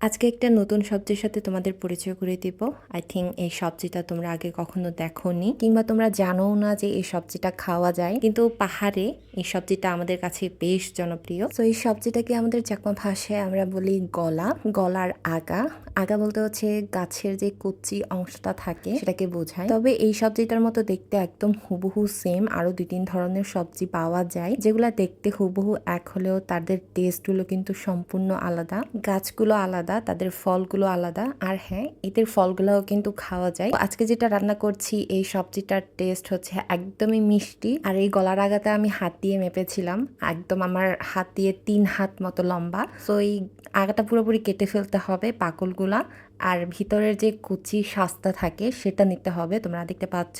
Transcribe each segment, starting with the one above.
আজকে একটা নতুন সবজির সাথে তোমাদের পরিচয় করে দিব। আই থিঙ্ক এই সবজিটা তোমরা আগে কখনো দেখোনি, কিংবা তোমরা জানো না যে এই সবজিটা খাওয়া যায়। কিন্তু পাহাড়ে এই সবজিটা আমাদের কাছে বেশ জনপ্রিয়। তো এই সবজিটাকে আমাদের চাকমা ভাষায় আমরা বলি গলা। গলার আগা। আগা বলতে হচ্ছে গাছের যে কচি অংশটা থাকে, সেটাকে বোঝায়। তবে এই সবজিটার মতো দেখতে একদম হুবহু সেম আরও দুই তিন ধরনের সবজি পাওয়া যায়, যেগুলা দেখতে হুবহু এক হলেও তাদের টেস্টগুলো কিন্তু সম্পূর্ণ আলাদা। গাছগুলো আলাদা। তাদের ফলগুলো আলাদা। আর হ্যাঁ এদের ফলগুলোও কিন্তু খাওয়া যায়। আজকে যেটা রান্না করছি, এই সবজিটার টেস্ট হচ্ছে একদমই মিষ্টি। আর এই গলার আগাতে আমি হাত দিয়ে মেপেছিলাম। একদম আমার হাত দিয়ে তিন হাত মতো লম্বা। তো এই আগাটা পুরোপুরি কেটে ফেলতে হবে পাকলগুলা। আর ভিতরের যে কুচি শাস্তা থাকে, সেটা নিতে হবে। তোমরা দেখতে পাচ্ছ,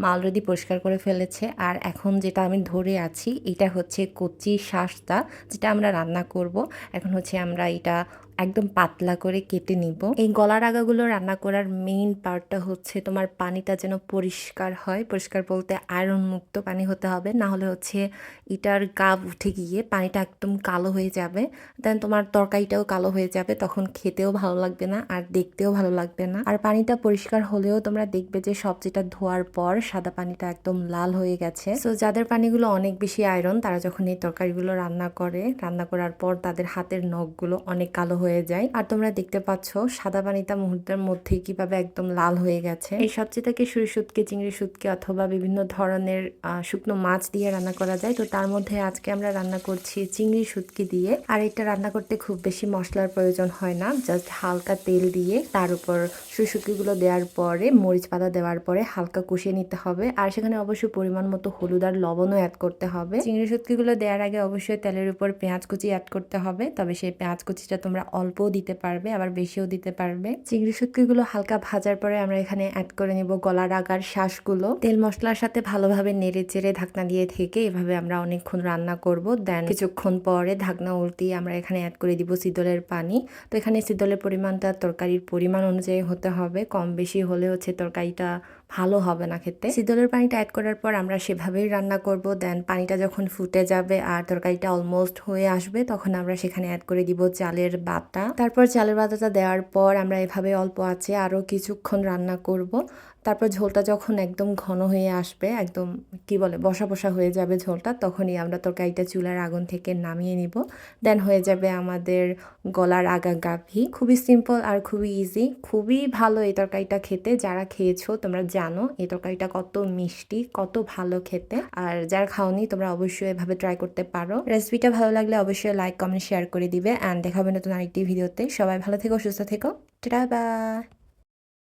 মা অলরেডি পরিষ্কার করে ফেলেছে। আর এখন যেটা আমি ধরে আছি, এটা হচ্ছে কচি শাস্তা, যেটা আমরা রান্না করব। এখন হচ্ছে আমরা এটা একদম পাতলা করে কেটে নিব। এই গলার আগাগুলো রান্না করার মেইন পার্টটা হচ্ছে তোমার পানিটা যেন পরিষ্কার হয়। পরিষ্কার বলতে আয়রন মুক্ত পানি হতে হবে। না হলে হচ্ছে ইটার গাব উঠে গিয়ে পানিটা একদম কালো হয়ে যাবে। দেন তোমার তরকারিটাও কালো হয়ে যাবে, তখন খেতেও ভালো লাগবে না। আর দেখতেও ভালো লাগবে না। আর পানিটা পরিষ্কার হলেও তোমরা দেখবে যে সবজিটা ধোয়ার পর সাদা পানিটা একদম লাল হয়ে গেছে। তো যাদের পানিগুলো অনেক বেশি আয়রন তারা যখন এই তরকারিগুলো রান্না করে, রান্না করার পর তাদের হাতের নখগুলো অনেক কালো হয়ে যায়। আর তোমরা দেখতে পাচ্ছ, সাদা পানিটা মুহূর্তের মধ্যেই কীভাবে একদম লাল হয়ে গেছে। এই সবজিটাকে সুরি সুটকে চিংড়ি সুটকে অথবা বিভিন্ন ধরনের শুকনো মাছ দিয়ে রান্না করা যায়। তো তার মধ্যে আজকে আমরা রান্না করছি চিংড়ি সুটকি দিয়ে। আর এটা রান্না করতে খুব বেশি মশলার প্রয়োজন হয় না, জাস্ট হালকা তেল দিয়ে তার উপর সুটকিগুলো দেওয়ার পরে, মরিচ পাতা দেওয়ার পরে হালকা কষিয়ে নিতে হবে। আর সেখানে অবশ্যই পরিমাণ মতো হলুদ আর লবণও অ্যাড করতে হবে। চিংড়ি সুটকিগুলো দেওয়ার আগে অবশ্যই তেলের উপর পেঁয়াজ কুচি অ্যাড করতে হবে। তবে সেই পেঁয়াজ কুচিটা তোমরা অল্পও দিতে পারবে, আবার বেশিও দিতে পারবে। চিংড়ি শুটকিগুলো হালকা ভাজার পরে আমরা এখানে অ্যাড করে নিব গলার আগার শ্বাসগুলো তেল মশলার সাথে ভালোভাবে নেড়ে চেড়ে ঢাকনা দিয়ে থেকে এভাবে আমরা অনেকক্ষণ রান্না করব। দেন কিছুক্ষণ পরে ঢাকনা উল্টিয়ে আমরা এখানে অ্যাড করে দিব শীতলের পানি। তো এখানে শীতলের পরিমাণটা তরকারির পরিমাণ অনুযায়ী হতে হবে। কম বেশি হলে হচ্ছে তরকারিটা ভালো হবে না খেতে। শীতলের পানিটা অ্যাড করার পর আমরা সেভাবেই রান্না করব। দেন পানিটা যখন ফুটে যাবে আর তরকারিটা অলমোস্ট হয়ে আসবে, তখন আমরা সেখানে অ্যাড করে দিব চালের বাটা তারপর চালের বাটাটা দেওয়ার পর আমরা এভাবে অল্প আছে আরও কিছুক্ষণ রান্না করব। তারপর ঝোলটা যখন একদম ঘন হয়ে আসবে, একদম কি বলে, বসা বসা হয়ে যাবে ঝোলটা, তখনই আমরা তরকারিটা চুলার আগুন থেকে নামিয়ে নিব। দেন হয়ে যাবে আমাদের গলার আগা গাভি। খুবই সিম্পল আর খুবই ইজি খুবই ভালো এই তরকারিটা খেতে। যারা খেয়েছো, তোমরা জানো, এই তরকারিটা কত মিষ্টি, কত ভালো খেতে। আর যারা খাওনি, তোমরা অবশ্যই এভাবে ট্রাই করতে পারো। রেসিপিটা ভালো লাগলে অবশ্যই লাইক কমেন্ট শেয়ার করে দিবে। অ্যান্ড দেখাবে নতুন আরেকটি ভিডিওতে সবাই ভালো থেকো, সুস্থ থেকো। টাটা